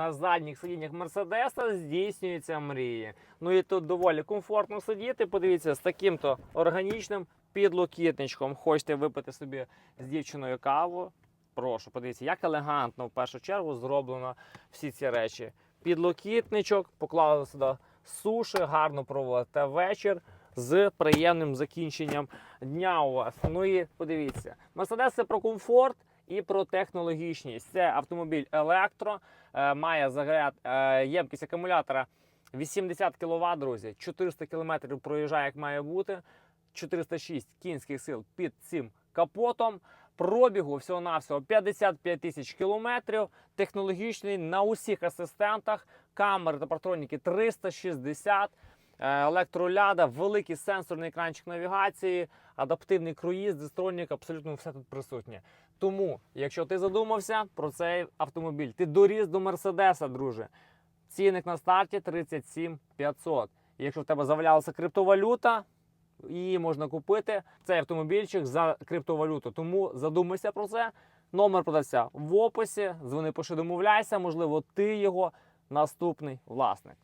На задніх сидіннях Мерседеса здійснюються мрії. Ну і тут доволі комфортно сидіти. Подивіться, з таким-то органічним підлокітничком. Хочете випити собі з дівчиною каву? Прошу, подивіться, як елегантно в першу чергу зроблено всі ці речі. Підлокітничок, поклали сюди суші, гарно проводите вечір з приємним закінченням дня у вас. Ну і подивіться, Мерседес це про комфорт і про технологічність. Це автомобіль електро, е, має заряд е, ємкість акумулятора 80 кВт, друзі, 400 км проїжджає, як має бути. 406 кінських сил під цим капотом. Пробігу всього-навсього 55 тисяч кілометрів. Технологічний на усіх асистентах. Камери та партроніки 360. Е, Електроляда, великий сенсорний екранчик навігації, адаптивний круїз, дистронік, абсолютно все тут присутнє. Тому, якщо ти задумався про цей автомобіль, ти доріс до Мерседеса, друже. Цінник на старті 37 500. Якщо в тебе завалялася криптовалюта, її можна купити. Цей автомобільчик за криптовалюту. Тому задумайся про це. Номер продавця в описі. Дзвони, пиши, домовляйся. Можливо, ти його наступний власник.